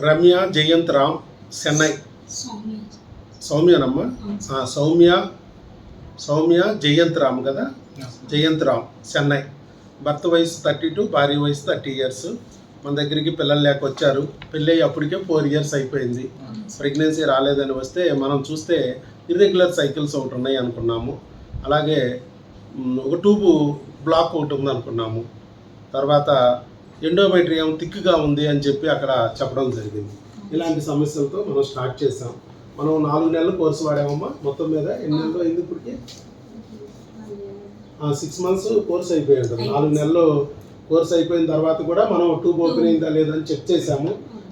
రమ్య జయంత్ రామ్ చెన్నై. సౌమ్య. సౌమ్యనమ్మా? సౌమ్య సౌమ్య జయంత్ రామ్ కదా? జయంత్ రామ్ చెన్నై. భర్త వయసు థర్టీ టూ భార్య వయసు థర్టీ ఇయర్స్. మన దగ్గరికి పిల్లలు లేక వచ్చారు పెళ్ళి అప్పటికే ఫోర్ ఇయర్స్ అయిపోయింది. ప్రెగ్నెన్సీ రాలేదని వస్తే మనం చూస్తే ఇర్రెగ్యులర్ సైకిల్స్ ఒకటి ఉన్నాయి అనుకున్నాము. అలాగే ఒక ట్యూబు బ్లాక్ ఒకటి ఉంది అనుకున్నాము తర్వాత ఎండోమెట్రియం థిక్గా ఉంది అని చెప్పి అక్కడ చెప్పడం జరిగింది. ఇలాంటి సమస్యలతో మనం స్టార్ట్ చేసాం మనం నాలుగు నెలలు కోర్సు వాడామమ్మా మొత్తం మీద ఎన్ని నెలలు అయింది ఇప్పటికి? సిక్స్ మంత్స్ కోర్స్ అయిపోయి ఉంటుంది నాలుగు నెలలు కోర్స్ అయిపోయిన తర్వాత కూడా మనం ట్యూబ్ ఓపెన్ అయిందా లేదా అని చెక్ చేసాము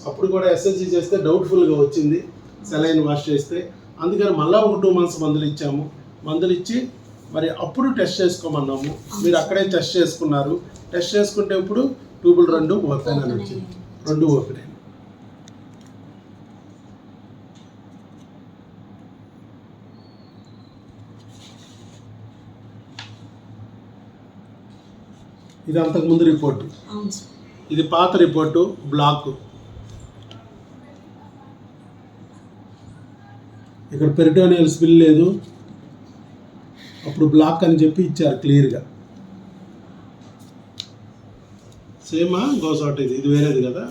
అప్పుడు కూడా ఎస్ఎస్జి చేస్తే డౌట్ఫుల్గా వచ్చింది. సెలైన్ వాష్ చేస్తే. అందుకని మళ్ళీ ఒక టూ మంత్స్ మందులు ఇచ్చాము. మందులు ఇచ్చి మరి అప్పుడు టెస్ట్ చేసుకోమన్నాము. మీరు అక్కడే టెస్ట్ చేసుకున్నారు. టెస్ట్ చేసుకుంటే ఇప్పుడు ట్యూబులు రెండు ఓపెన్ అని వచ్చింది. రెండు ఓపెన్ అయినాయి ఇది అంతకుముందు రిపోర్టు. ఇది పాత రిపోర్టు బ్లాక్. ఇక్కడ పెరిటోనియల్ స్పిల్ లేదు. అప్పుడు బ్లాక్ అని చెప్పి ఇచ్చారు క్లియర్గా. సేమా గోసాట్ ఇది. ఇది వేరేది కదా?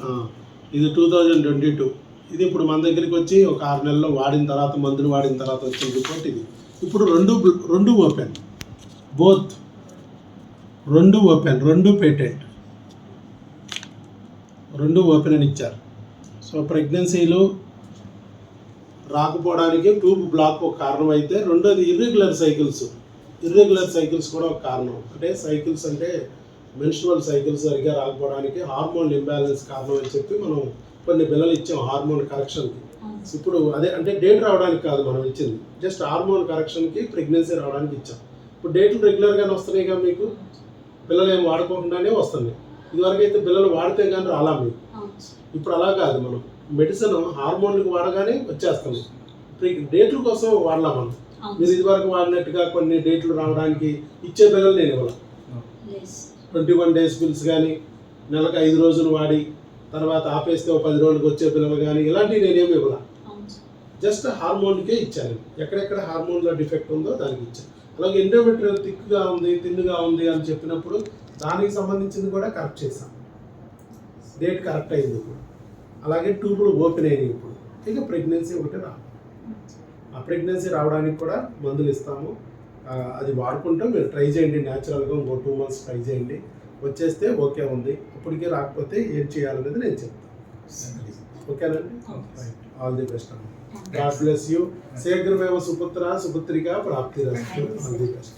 ఇది టూ థౌజండ్ ట్వంటీ టూ ఇది ఇప్పుడు మన దగ్గరికి వచ్చి ఒక ఆరు నెలల్లో వాడిన తర్వాత మందులు వాడిన తర్వాత వచ్చిన రిపోర్ట్ ఇది. ఇప్పుడు రెండు రెండు ఓపెన్ బోత్ రెండు ఓపెన్ రెండు పేటెంట్ రెండు ఓపెన్ అని ఇచ్చారు. సో ప్రెగ్నెన్సీలు రాకపోవడానికి ట్యూబ్ బ్లాక్ ఒక కారణం అయితే రెండోది ఇర్రెగ్యులర్ సైకిల్స్ ఇర్రెగ్యులర్ సైకిల్స్ కూడా ఒక కారణం. అంటే సైకిల్స్ అంటే మెన్స్ట్రువల్ సైకిల్స్ సరిగ్గా రాకపోవడానికి హార్మోన్ ఇంబ్యాలెన్స్ కారణం అని చెప్పి మనం కొన్ని బిల్లలు ఇచ్చాం హార్మోన్ కరెక్షన్కి ఇప్పుడు అదే అంటే డేట్ రావడానికి కాదు మనం ఇచ్చింది. జస్ట్ హార్మోన్ కరెక్షన్కి ప్రెగ్నెన్సీ రావడానికి ఇచ్చాం. ఇప్పుడు డేట్లు రెగ్యులర్గానే వస్తున్నాయిగా మీకు? పిల్లలు ఏం వాడుకోకుండానే వస్తుంది ఇదివరకు అయితే పిల్లలు వాడితే కానీ రాలా మీకు? ఇప్పుడు అలా కాదు మనం. మెడిసిన్ హార్మోన్లకు వాడగానే వచ్చేస్తుంది డేట్ల కోసం వాడలా మనం. మీరు ఇదివరకు వాడినట్టుగా కొన్ని డేట్లు రావడానికి ఇచ్చే పిల్లలు నేను ఇవ్వాలి ట్వంటీ వన్ డేస్ బిల్స్ కానీ నెలకు ఐదు రోజులు వాడి తర్వాత ఆపేస్తే ఒక పది రోజులకు వచ్చే పిల్లలు కానీ ఇలాంటివి నేనేమి ఇవ్వాల. జస్ట్ హార్మోన్కే ఇచ్చాను. ఎక్కడెక్కడ హార్మోన్లో డిఫెక్ట్ ఉందో దానికి ఇచ్చాను. అలాగే ఎండోమెట్రియల్ థిక్గా ఉంది తిన్నుగా ఉంది అని చెప్పినప్పుడు దానికి సంబంధించింది కూడా కరెక్ట్ చేశాం. డేట్ కరెక్ట్ అయింది ఇప్పుడు. అలాగే ట్యూబులు ఓపెన్ అయినాయి ఇప్పుడు. ఇక ప్రెగ్నెన్సీ ఒకటి రా ఆ ప్రెగ్నెన్సీ రావడానికి కూడా మందులు ఇస్తాము. అది వాడుకుంటూ. మీరు ట్రై చేయండి. న్యాచురల్గా ఇంకో టూ మంత్స్ ట్రై చేయండి. వచ్చేస్తే ఓకే ఉంది. ఇప్పటికీ రాకపోతే ఏం చేయాలనేది నేను చెప్తాను ఓకేనండి ఆల్ ది బెస్ట్ అమ్మ. గాడ్ బ్లెస్ యూ శీఘ్రమేవ సుపుత్ర సుపుత్రిక ప్రాప్తి ఆల్ ది బెస్ట్